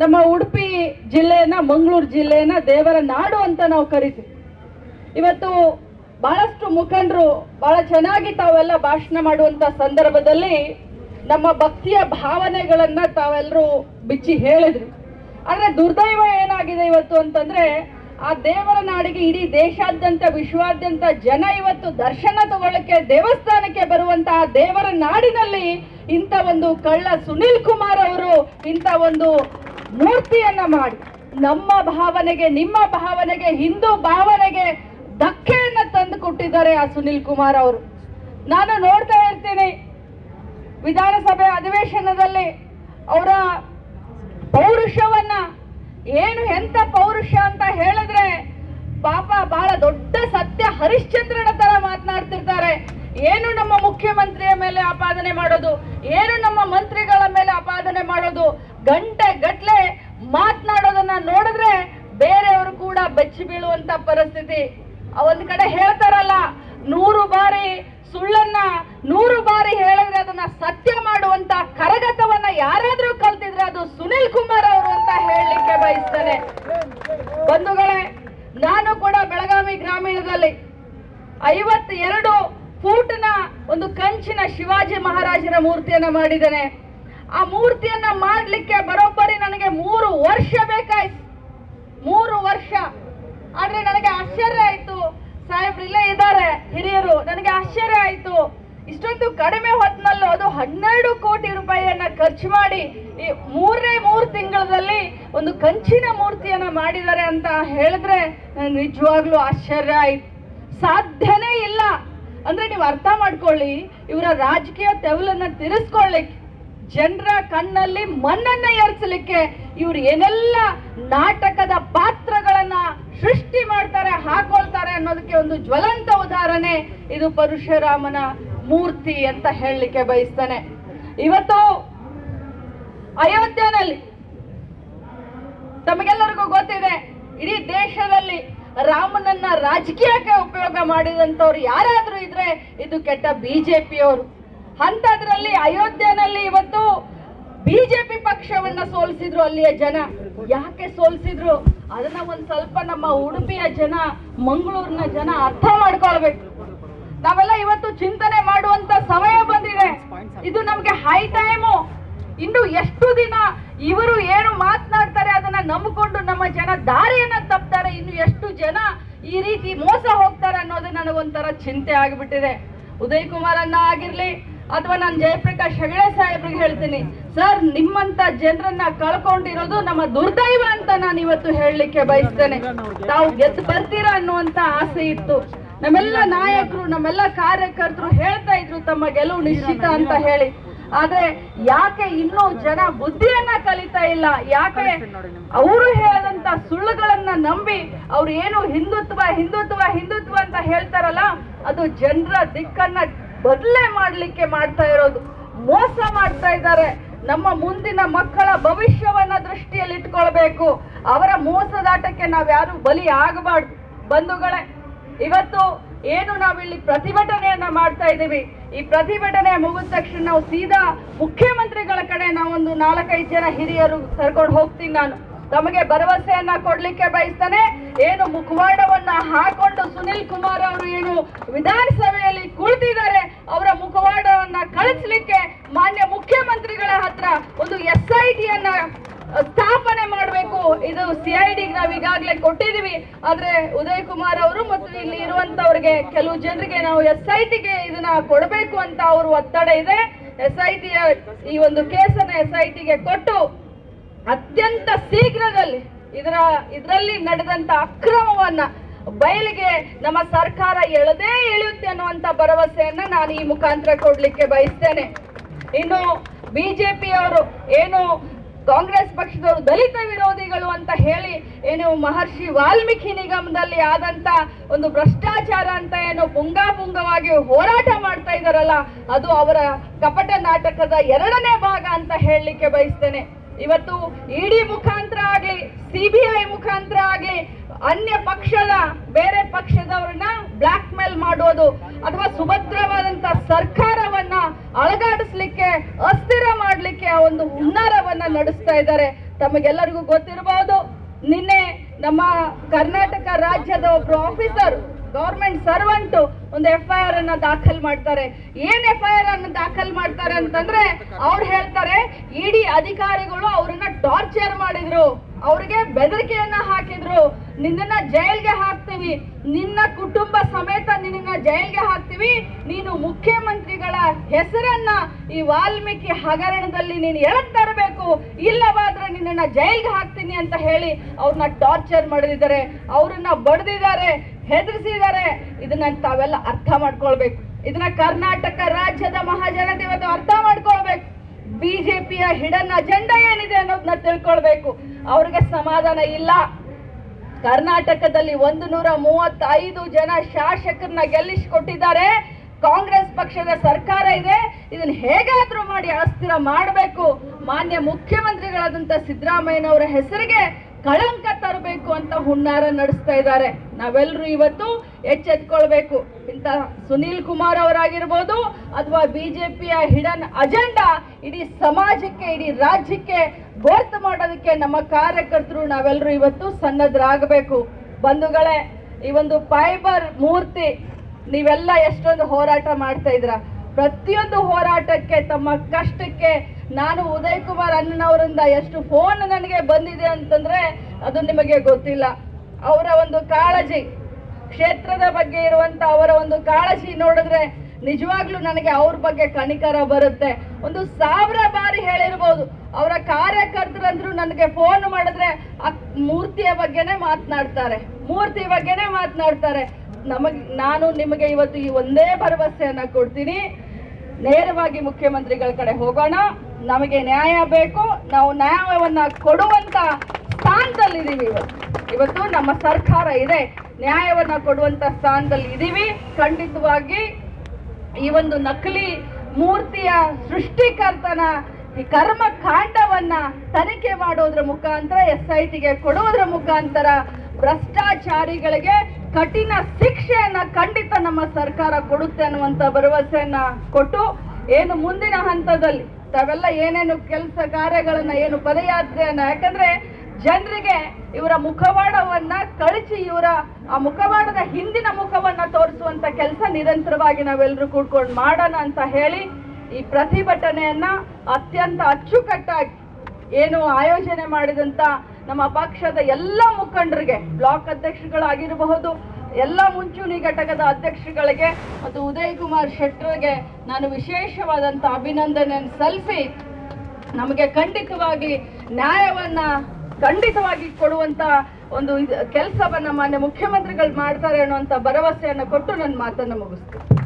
ನಮ್ಮ ಉಡುಪಿ ಜಿಲ್ಲೆಯನ್ನ, ಮಂಗಳೂರು ಜಿಲ್ಲೆಯನ್ನ ದೇವರ ನಾಡು ಅಂತ ನಾವು ಕರಿತೀವಿ. ಇವತ್ತು ಬಹಳಷ್ಟು ಮುಖಂಡರು ಬಹಳ ಚೆನ್ನಾಗಿ ತಾವೆಲ್ಲ ಭಾಷಣ ಮಾಡುವಂತ ಸಂದರ್ಭದಲ್ಲಿ ನಮ್ಮ ಭಕ್ತಿಯ ಭಾವನೆಗಳನ್ನ ತಾವೆಲ್ಲರೂ ಬಿಚ್ಚಿ ಹೇಳಿದ್ರು. ಆದ್ರೆ ದುರ್ದೈವ ಏನಾಗಿದೆ ಇವತ್ತು ಅಂತಂದ್ರೆ, ಆ ದೇವರ ನಾಡಿಗೆ ಇಡೀ ದೇಶಾದ್ಯಂತ, ವಿಶ್ವಾದ್ಯಂತ ಜನ ಇವತ್ತು ದರ್ಶನ ತಗೊಳ್ಳಕ್ಕೆ, ದೇವಸ್ಥಾನಕ್ಕೆ ಬರುವಂತಹ ದೇವರ ನಾಡಿನಲ್ಲಿ ಇಂಥ ಒಂದು ಕಳ್ಳ ಸುನಿಲ್ ಕುಮಾರ್ ಅವರು ಇಂಥ ಒಂದು ಮೂರ್ತಿಯನ್ನ ಮಾಡಿ, ನಮ್ಮ ಭಾವನೆಗೆ, ನಿಮ್ಮ ಭಾವನೆಗೆ, ಹಿಂದೂ ಭಾವನೆಗೆ ಧಕ್ಕೆಯನ್ನ ತಂದು ಕೊಟ್ಟಿದ್ದಾರೆ ಆ ಸುನಿಲ್ ಕುಮಾರ್ ಅವರು. ನಾನು ನೋಡ್ತಾ ಇರ್ತೀನಿ, ವಿಧಾನಸಭೆ ಅಧಿವೇಶನದಲ್ಲಿ ಅವರ ಪೌರುಷವನ್ನ. ಏನು ಎಂತ ಪೌರುಷ ಅಂತ ಹೇಳಿದ್ರೆ ಪಾಪ ಬಹಳ ದೊಡ್ಡ ಸತ್ಯ ಹರಿಶ್ಚಂದ್ರನ ತರ ಮಾತನಾಡ್ತಿರ್ತಾರೆ. ಏನು ನಮ್ಮ ಮುಖ್ಯಮಂತ್ರಿಯ ಮೇಲೆ ಆಪಾದನೆ ಮಾಡೋದು? ಏನು ನಮ್ಮ ಮಂತ್ರಿಗಳ ಮೇಲೆ ಆಪಾದನೆ ಮಾಡೋದು? ಗಂಟೆ ಗಟ್ಲೆ ಮಾತನಾಡೋದನ್ನ ನೋಡಿದ್ರೆ ಬೇರೆಯವರು ಕೂಡ ಬೆಚ್ಚಿ ಬೀಳುವಂತ ಪರಿಸ್ಥಿತಿ. ಒಂದ್ ಕಡೆ ಹೇಳ್ತಾರಲ್ಲ, ನೂರು ಬಾರಿ ಸುಳ್ಳನ್ನ ನೂರು ಬಾರಿ ಹೇಳಿದ್ರೆ ಅದನ್ನ ಸತ್ಯ ಮಾಡುವಂತ ಕರಗತವನ್ನ ಯಾರಾದ್ರೂ ಕಲ್ತಿದ್ರೆ ಅದು ಸುನಿಲ್ ಕುಮಾರ್ ಅವರು ಅಂತ ಹೇಳಲಿಕ್ಕೆ ಬಯಸ್ತಾರೆ ಬಂಧುಗಳೇ, ನಾನು ಕೂಡ ಬೆಳಗಾವಿ ಗ್ರಾಮೀಣದಲ್ಲಿ ಐವತ್ತೆರಡು ಫೂಟ್ನ ಒಂದು ಕಂಚಿನ ಶಿವಾಜಿ ಮಹಾರಾಜನ ಮೂರ್ತಿಯನ್ನ ಮಾಡಿದ್ದೇನೆ. ಆ ಮೂರ್ತಿಯನ್ನ ಮಾಡ್ಲಿಕ್ಕೆ ಬರೋಬ್ಬರಿ ನನಗೆ ಮೂರು ವರ್ಷ ಬೇಕಾಯ್ತು. ಮೂರು ವರ್ಷ. ಆದ್ರೆ ನನಗೆ ಆಶ್ಚರ್ಯ ಆಯ್ತು. ಸಾಹೇಬ್ರು ಇಲ್ಲೇ ಇದ್ದಾರೆ, ಹಿರಿಯರು. ನನಗೆ ಆಶ್ಚರ್ಯ ಆಯ್ತು. ಇಷ್ಟೊಂದು ಕಡಿಮೆ ಹೊತ್ತಿನಲ್ಲೂ ಅದು ಹನ್ನೆರಡು ಕೋಟಿ ರೂಪಾಯಿಯನ್ನ ಖರ್ಚು ಮಾಡಿ ಈ ಮೂರನೇ ಮೂರು ತಿಂಗಳಲ್ಲಿ ಒಂದು ಕಂಚಿನ ಮೂರ್ತಿಯನ್ನ ಮಾಡಿದ್ದಾರೆ ಅಂತ ಹೇಳಿದ್ರೆ ನನಗೆ ನಿಜವಾಗ್ಲೂ ಆಶ್ಚರ್ಯ ಆಯ್ತು. ಸಾಧ್ಯನೇ ಇಲ್ಲ. ಅಂದ್ರೆ ನೀವು ಅರ್ಥ ಮಾಡ್ಕೊಳ್ಳಿ, ಇವರ ರಾಜಕೀಯ ತೆವಲನ್ನ ತಿರ್ಸ್ಕೊಳ್ಳಿಕ್ಕೆ ಜನರ ಕಣ್ಣಲ್ಲಿ ಮಣ್ಣನ್ನ ಏರ್ಸಲಿಕ್ಕೆ ಇವ್ರು ಏನೆಲ್ಲ ನಾಟಕದ ಪಾತ್ರಗಳನ್ನ ಸೃಷ್ಟಿ ಮಾಡ್ತಾರೆ, ಹಾಕೊಳ್ತಾರೆ ಅನ್ನೋದಕ್ಕೆ ಒಂದು ಜ್ವಲಂತ ಉದಾಹರಣೆ ಇದು ಪರಶುರಾಮನ ಮೂರ್ತಿ ಅಂತ ಹೇಳಲಿಕ್ಕೆ ಬಯಸ್ತಾನೆ. ಇವತ್ತು ಅಯೋಧ್ಯೆನಲ್ಲಿ ತಮಗೆಲ್ಲರಿಗೂ ಗೊತ್ತಿದೆ, ಇಡೀ ದೇಶದಲ್ಲಿ ರಾಮನನ್ನ ರಾಜಕೀಯಕ್ಕೆ ಉಪಯೋಗ ಮಾಡಿದಂಥವ್ರು ಯಾರಾದ್ರೂ ಇದ್ರೆ ಇದು ಕೆಟ್ಟ ಬಿಜೆಪಿಯವರು ಅಂತದ್ರಲ್ಲಿ ಅಯೋಧ್ಯೆನಲ್ಲಿ ಇವತ್ತು ಬಿಜೆಪಿ ಪಕ್ಷವನ್ನ ಸೋಲಿಸಿದ್ರು ಅಲ್ಲಿಯ ಜನ. ಯಾಕೆ ಸೋಲಿಸಿದ್ರು? ಅದನ್ನ ಒಂದ್ ಸ್ವಲ್ಪ ನಮ್ಮ ಉಡುಪಿಯ ಜನ, ಮಂಗಳೂರಿನ ಜನ ಅರ್ಥ ಮಾಡ್ಕೊಳ್ಬೇಕು. ನಾವೆಲ್ಲ ಇವತ್ತು ಚಿಂತನೆ ಮಾಡುವಂತ ಸಮಯ ಬಂದಿದೆ. ಇದು ನಮ್ಗೆ ಹೈ ಟೈಮು ಇನ್ನು ಎಷ್ಟು ದಿನ ಇವರು ಏನು ಮಾತನಾಡ್ತಾರೆ ಅದನ್ನ ನಂಬಿಕೊಂಡು ನಮ್ಮ ಜನ ದಾರಿಯನ್ನ ತಪ್ತಾರೆ, ಇನ್ನು ಎಷ್ಟು ಜನ ಈ ರೀತಿ ಮೋಸ ಹೋಗ್ತಾರೆ ಅನ್ನೋದು ನನಗೊಂಥರ ಚಿಂತೆ ಆಗಿಬಿಟ್ಟಿದೆ. ಉದಯ್ ಕುಮಾರ್ ಅನ್ನ ಆಗಿರ್ಲಿ ಅಥವಾ ನಾನು ಜಯಪ್ರಕಾಶ್ ಹೆಗಡೆ ಸಾಹೇಬ್ರಿಗೆ ಹೇಳ್ತೀನಿ, ಸರ್, ನಿಮ್ಮಂತ ಜನರನ್ನ ಕಳ್ಕೊಂಡಿರೋದು ನಮ್ಮ ದುರ್ದೈವ ಅಂತ ನಾನು ಇವತ್ತು ಹೇಳಲಿಕ್ಕೆ ಬಯಸ್ತೇನೆ. ತಾವು ಗೆದ್ದು ಬರ್ತೀರಾ ಅನ್ನುವಂತ ಆಸೆ ಇತ್ತು. ನಮ್ಮೆಲ್ಲ ನಾಯಕರು, ನಮ್ಮೆಲ್ಲ ಕಾರ್ಯಕರ್ತರು ಹೇಳ್ತಾ ಇದ್ರು ತಮ್ಮ ಗೆಲುವು ನಿಶ್ಚಿತ ಅಂತ ಹೇಳಿ. ಆದ್ರೆ ಯಾಕೆ ಇನ್ನೂ ಜನ ಬುದ್ಧಿಯನ್ನ ಕಲಿತಾ ಇಲ್ಲ? ಯಾಕೆ ಅವರು ಹೇಳದಂತ ಸುಳ್ಳುಗಳನ್ನ ನಂಬಿ ಅವ್ರು ಏನು ಹಿಂದುತ್ವ ಹಿಂದುತ್ವ ಹಿಂದುತ್ವ ಅಂತ ಹೇಳ್ತಾರಲ್ಲ, ಅದು ಜನರ ದಿಕ್ಕನ್ನ ಬದಲೇ ಮಾಡಲಿಕ್ಕೆ ಮಾಡ್ತಾ ಇರೋದು. ಮೋಸ ಮಾಡ್ತಾ ಇದ್ದಾರೆ. ನಮ್ಮ ಮುಂದಿನ ಮಕ್ಕಳ ಭವಿಷ್ಯವನ್ನ ದೃಷ್ಟಿಯಲ್ಲಿ ಇಟ್ಕೊಳ್ಬೇಕು. ಅವರ ಮೋಸದಾಟಕ್ಕೆ ನಾವ್ಯಾರು ಬಲಿ ಆಗಬಾರ್ದು. ಬಂಧುಗಳೇ, ಇವತ್ತು ಏನು ನಾವಿಲ್ಲಿ ಪ್ರತಿಭಟನೆಯನ್ನ ಮಾಡ್ತಾ ಇದ್ದೀವಿ. ಈ ಪ್ರತಿಭಟನೆ ಮುಗಿದ ತಕ್ಷಣ ನಾವು ಸೀದಾ ಮುಖ್ಯಮಂತ್ರಿಗಳ ಕಡೆ ನಾವೊಂದು ನಾಲ್ಕೈದು ಜನ ಹಿರಿಯರು ಕರ್ಕೊಂಡು ಹೋಗ್ತೀನಿ ನಾನು. ತಮಗೆ ಭರವಸೆಯನ್ನ ಕೊಡ್ಲಿಕ್ಕೆ ಬಯಸ್ತಾನೆ. ಏನು ಮುಖವಾಡವನ್ನ ಹಾಕೊಂಡು ಸುನಿಲ್ ಕುಮಾರ್ ಅವರು ಏನು ವಿಧಾನಸಭೆಯಲ್ಲಿ ಕುಳಿತಿದ್ದಾರೆ, ಅವರ ಮುಖವಾಡವನ್ನ ಕಳಿಸ್ಲಿಕ್ಕೆ ಮಾನ್ಯ ಮುಖ್ಯಮಂತ್ರಿಗಳ ಹತ್ರ ಒಂದು ಎಸ್ ಐ ಸ್ಥಾಪನೆ ಮಾಡಬೇಕು. ಇದು ಸಿ ಐ ಡಿ ನಾವು ಈಗಾಗಲೇ ಕೊಟ್ಟಿದೀವಿ ಆದ್ರೆ ಉದಯ್ ಕುಮಾರ್ ಅವರು ಮತ್ತು ಇಲ್ಲಿ ಇರುವಂತವ್ರಿಗೆ ಕೆಲವು ಜನರಿಗೆ ನಾವು ಎಸ್ ಐ ಟಿಗೆ ಇದನ್ನ ಕೊಡಬೇಕು ಅಂತ ಅವರು ಒತ್ತಡ ಇದೆ. ಎಸ್ ಐ ಟಿಯ ಈ ಒಂದು ಕೇಸನ್ನ ಎಸ್ ಐ ಟಿಗೆ ಕೊಟ್ಟು ಅತ್ಯಂತ ಶೀಘ್ರದಲ್ಲಿ ಇದರ, ಇದರಲ್ಲಿ ನಡೆದಂತ ಅಕ್ರಮವನ್ನ ಬಯಲಿಗೆ ನಮ್ಮ ಸರ್ಕಾರ ಎಳದೇ ಇಳಿಯುತ್ತೆ ಅನ್ನುವಂತ ಭರವಸೆಯನ್ನ ನಾನು ಈ ಮುಖಾಂತರ ಕೊಡ್ಲಿಕ್ಕೆ ಬಯಸ್ತೇನೆ. ಇನ್ನು ಬಿಜೆಪಿಯವರು ಏನು ಕಾಂಗ್ರೆಸ್ ಪಕ್ಷದವರು ದಲಿತ ವಿರೋಧಿಗಳು ಅಂತ ಹೇಳಿ ಏನು ಮಹರ್ಷಿ ವಾಲ್ಮೀಕಿ ನಿಗಮದಲ್ಲಿ ಆದಂತ ಒಂದು ಭ್ರಷ್ಟಾಚಾರ ಅಂತ ಏನು ಪುಂಗಾಪುಂಗವಾಗಿ ಹೋರಾಟ ಮಾಡ್ತಾ ಇದ್ದಾರಲ್ಲ, ಅದು ಅವರ ಕಪಟ ನಾಟಕದ ಎರಡನೇ ಭಾಗ ಅಂತ ಹೇಳಲಿಕ್ಕೆ ಬಯಸ್ತೇನೆ. ಇವತ್ತು ಇಡಿ ಮುಖಾಂತರ ಆಗ್ಲಿ ಸಿಬಿಐ ಮುಖಾಂತರ ಆಗಲಿ, ಅನ್ಯ ಪಕ್ಷದ, ಬೇರೆ ಪಕ್ಷದವ್ರನ್ನ ಬ್ಲಾಕ್ ಮೇಲ್ ಮಾಡೋದು ಅಥವಾ ಸುಭದ್ರವಾದಂತ ಸರ್ಕಾರವನ್ನ ಅಳಗಾಡಿಸ್ಲಿಕ್ಕೆ, ಅಸ್ಥಿರ ಮಾಡ್ಲಿಕ್ಕೆ ಆ ಒಂದು ಹುನ್ನಾರವನ್ನ ನಡೆಸ್ತಾ ಇದ್ದಾರೆ. ತಮಗೆಲ್ಲರಿಗೂ ಗೊತ್ತಿರಬಹುದು ನಿನ್ನೆ ನಮ್ಮ ಕರ್ನಾಟಕ ರಾಜ್ಯದ ಒಬ್ರು ಆಫೀಸರ್ ಗೌರ್ಮೆಂಟ್ ಸರ್ವೆಂಟ್ ಒಂದು ಎಫ್ ಐ ಆರ್ ಅನ್ನ ದಾಖಲ್ ಮಾಡ್ತಾರೆ. ಏನ್ ಎಫ್ ಐ ಆರ್ ಅನ್ನ ದಾಖಲ್ ಮಾಡ್ತಾರೆ ಅಂತಂದ್ರೆ ಅವ್ರು ಹೇಳ್ತಾರೆ, ಇಡಿ ಅಧಿಕಾರಿಗಳು ಅವ್ರನ್ನ ಟಾರ್ಚರ್ ಮಾಡಿದ್ರು. ಅವ್ರಿಗೆ ಬೆದರಿಕೆಯನ್ನ ಹಾಕಿದ್ರು. ನಿನ್ನ ಜೈಲ್ಗೆ ಹಾಕ್ತೀವಿ. ನಿನ್ನ ಕುಟುಂಬ ಸಮೇತ ನಿನ್ನ ಜೈಲ್ಗೆ ಹಾಕ್ತೀವಿ. ನೀನು ಮುಖ್ಯಮಂತ್ರಿಗಳ ಹೆಸರನ್ನ ಈ ವಾಲ್ಮೀಕಿ ಹಗರಣದಲ್ಲಿ ನೀನು ಎಳಕ್ ತರಬೇಕು. ಇಲ್ಲವಾದ್ರೆ ನಿನ್ನನ್ನ ಜೈಲ್ಗೆ ಹಾಕ್ತೀನಿ ಅಂತ ಹೇಳಿ ಅವ್ರನ್ನ ಟಾರ್ಚರ್ ಮಾಡಿದ್ದಾರೆ. ಅವ್ರನ್ನ ಬಡ್ದಿದ್ದಾರೆ. ಹೆದರಿಸಿದ್ದಾರೆ. ಇದನ್ನ ತಾವೆಲ್ಲ ಅರ್ಥ ಮಾಡ್ಕೊಳ್ಬೇಕು. ಇದನ್ನ ಕರ್ನಾಟಕ ರಾಜ್ಯದ ಮಹಾಜನತೆ ಇವತ್ತು ಅರ್ಥ ಮಾಡ್ಕೊಳ್ಬೇಕು. ಬಿಜೆಪಿಯ ಹಿಡನ್ ಅಜೆಂಡಾ ಏನಿದೆ ಅನ್ನೋದನ್ನ ತಿಳ್ಕೊಳ್ಬೇಕು. ಅವ್ರಿಗೆ ಸಮಾಧಾನ ಇಲ್ಲ. ಕರ್ನಾಟಕದಲ್ಲಿ ಒಂದು ನೂರ ಮೂವತ್ತೈದು ಜನ ಶಾಸಕರನ್ನ ಗೆಲ್ಲಿಸಿಕೊಟ್ಟಿದ್ದಾರೆ. ಕಾಂಗ್ರೆಸ್ ಪಕ್ಷದ ಸರ್ಕಾರ ಇದೆ. ಇದನ್ನ ಹೇಗಾದ್ರೂ ಮಾಡಿ ಅಸ್ಥಿರ ಮಾಡಬೇಕು. ಮಾನ್ಯ ಮುಖ್ಯಮಂತ್ರಿಗಳಾದಂತ ಸಿದ್ದರಾಮಯ್ಯನವರ ಹೆಸರಿಗೆ ಕಳಂಕ ತರಬೇಕು ಅಂತ ಹುನ್ನಾರ ನಡೆಸ್ತಾ ಇದ್ದಾರೆ. ನಾವೆಲ್ಲರೂ ಇವತ್ತು ಎಚ್ಚೆತ್ಕೊಳ್ಬೇಕು. ಇಂತ ಸುನೀಲ್ ಕುಮಾರ್ ಅವರಾಗಿರ್ಬೋದು ಅಥವಾ ಬಿಜೆಪಿಯ ಹಿಡನ್ ಅಜೆಂಡಾ ಇಡೀ ಸಮಾಜಕ್ಕೆ, ಇಡೀ ರಾಜ್ಯಕ್ಕೆ ಗೋರ್ತ ಮಾಡೋದಕ್ಕೆ ನಮ್ಮ ಕಾರ್ಯಕರ್ತರು ನಾವೆಲ್ಲರೂ ಇವತ್ತು ಸನ್ನದ್ಧರಾಗಬೇಕು ಬಂಧುಗಳೇ, ಈ ಒಂದು ಫೈಬರ್ ಮೂರ್ತಿ, ನೀವೆಲ್ಲ ಎಷ್ಟೊಂದು ಹೋರಾಟ ಮಾಡ್ತಾ ಇದ್ರ ಪ್ರತಿಯೊಂದು ಹೋರಾಟಕ್ಕೆ, ತಮ್ಮ ಕಷ್ಟಕ್ಕೆ ನಾನು ಉದಯ್ ಕುಮಾರ್ ಅಣ್ಣನವರಿಂದ ಎಷ್ಟು ಫೋನ್ ನನಗೆ ಬಂದಿದೆ ಅಂತಂದ್ರೆ ಅದು ನಿಮಗೆ ಗೊತ್ತಿಲ್ಲ. ಅವರ ಒಂದು ಕಾಳಜಿ, ಕ್ಷೇತ್ರದ ಬಗ್ಗೆ ಇರುವಂತ ಅವರ ಒಂದು ಕಾಳಜಿ ನೋಡಿದ್ರೆ ನಿಜವಾಗ್ಲೂ ನನಗೆ ಅವ್ರ ಬಗ್ಗೆ ಕಣಿಕರ ಬರುತ್ತೆ. ಒಂದು ಸಾವಿರ ಬಾರಿ ಹೇಳಿರ್ಬೋದು, ಅವರ ಕಾರ್ಯಕರ್ತರಂದ್ರು ನನಗೆ ಫೋನ್ ಮಾಡಿದ್ರೆ ಆ ಮೂರ್ತಿಯ ಬಗ್ಗೆನೇ ಮಾತನಾಡ್ತಾರೆ, ಮೂರ್ತಿ ಬಗ್ಗೆನೇ ಮಾತನಾಡ್ತಾರೆ. ನಮಗ್, ನಾನು ನಿಮಗೆ ಇವತ್ತು ಈ ಒಂದೇ ಭರವಸೆಯನ್ನ ಕೊಡ್ತೀನಿ. ನೇರವಾಗಿ ಮುಖ್ಯಮಂತ್ರಿಗಳ ಕಡೆ ಹೋಗೋಣ. ನಮಗೆ ನ್ಯಾಯ ಬೇಕು. ನಾವು ನ್ಯಾಯವನ್ನ ಕೊಡುವಂತ ಸ್ಥಾನದಲ್ಲಿದ್ದೀವಿ ಇವತ್ತು. ಇವತ್ತು ನಮ್ಮ ಸರ್ಕಾರ ಇದೆ. ನ್ಯಾಯವನ್ನ ಕೊಡುವಂತ ಸ್ಥಾನದಲ್ಲಿ ಇದೀವಿ. ಖಂಡಿತವಾಗಿ ಈ ಒಂದು ನಕಲಿ ಮೂರ್ತಿಯ ಸೃಷ್ಟಿಕರ್ತನ ಈ ಕರ್ಮ ಕಾಂಡವನ್ನ ತನಿಖೆ ಮಾಡೋದ್ರ ಮುಖಾಂತರ ಎಸ್ ಐ ಟಿಗೆ ಮುಖಾಂತರ ಭ್ರಷ್ಟಾಚಾರಿಗಳಿಗೆ ಕಠಿಣ ಶಿಕ್ಷೆಯನ್ನ ಖಂಡಿತ ನಮ್ಮ ಸರ್ಕಾರ ಕೊಡುತ್ತೆ ಅನ್ನುವಂತ ಭರವಸೆಯನ್ನ ಕೊಟ್ಟು ಏನು ಮುಂದಿನ ಹಂತದಲ್ಲಿ ತಾವೆಲ್ಲ ಏನೇನು ಕೆಲಸ ಕಾರ್ಯಗಳನ್ನ, ಏನು ಪದಯಾತ್ರೆಯನ್ನ, ಯಾಕಂದ್ರೆ ಜನರಿಗೆ ಇವರ ಮುಖವಾಡವನ್ನ ಕಳಿಸಿ, ಇವರ ಆ ಮುಖವಾಡದ ಹಿಂದಿನ ಮುಖವನ್ನ ತೋರಿಸುವಂತ ಕೆಲಸ ನಿರಂತರವಾಗಿ ನಾವೆಲ್ಲರೂ ಕೂಡ್ಕೊಂಡು ಮಾಡೋಣ ಅಂತ ಹೇಳಿ ಈ ಪ್ರತಿಭಟನೆಯನ್ನ ಅತ್ಯಂತ ಅಚ್ಚುಕಟ್ಟಾಗಿ ಏನು ಆಯೋಜನೆ ಮಾಡಿದಂತ ನಮ್ಮ ಪಕ್ಷದ ಎಲ್ಲ ಮುಖಂಡರಿಗೆ ಬ್ಲಾಕ್ ಅಧ್ಯಕ್ಷಗಳಾಗಿರಬಹುದು ಎಲ್ಲ ಮುಂಚೂಣಿ ಘಟಕದ ಅಧ್ಯಕ್ಷಗಳಿಗೆ ಮತ್ತು ಉದಯ್ ಕುಮಾರ್ ಶೆಟ್ಟರ್ಗೆ ನಾನು ವಿಶೇಷವಾದಂಥ ಅಭಿನಂದನೆ ಸಲ್ಲಿಸಿ ನಮಗೆ ಖಂಡಿತವಾಗಿ ನ್ಯಾಯವನ್ನ ಖಂಡಿತವಾಗಿ ಕೊಡುವಂತ ಒಂದು ಕೆಲಸವನ್ನ ಮಾನ್ಯ ಮುಖ್ಯಮಂತ್ರಿಗಳು ಮಾಡ್ತಾರೆ ಅನ್ನುವಂತ ಭರವಸೆಯನ್ನು ಕೊಟ್ಟು ನನ್ನ ಮಾತನ್ನು ಮುಗಿಸ್ತೀನಿ.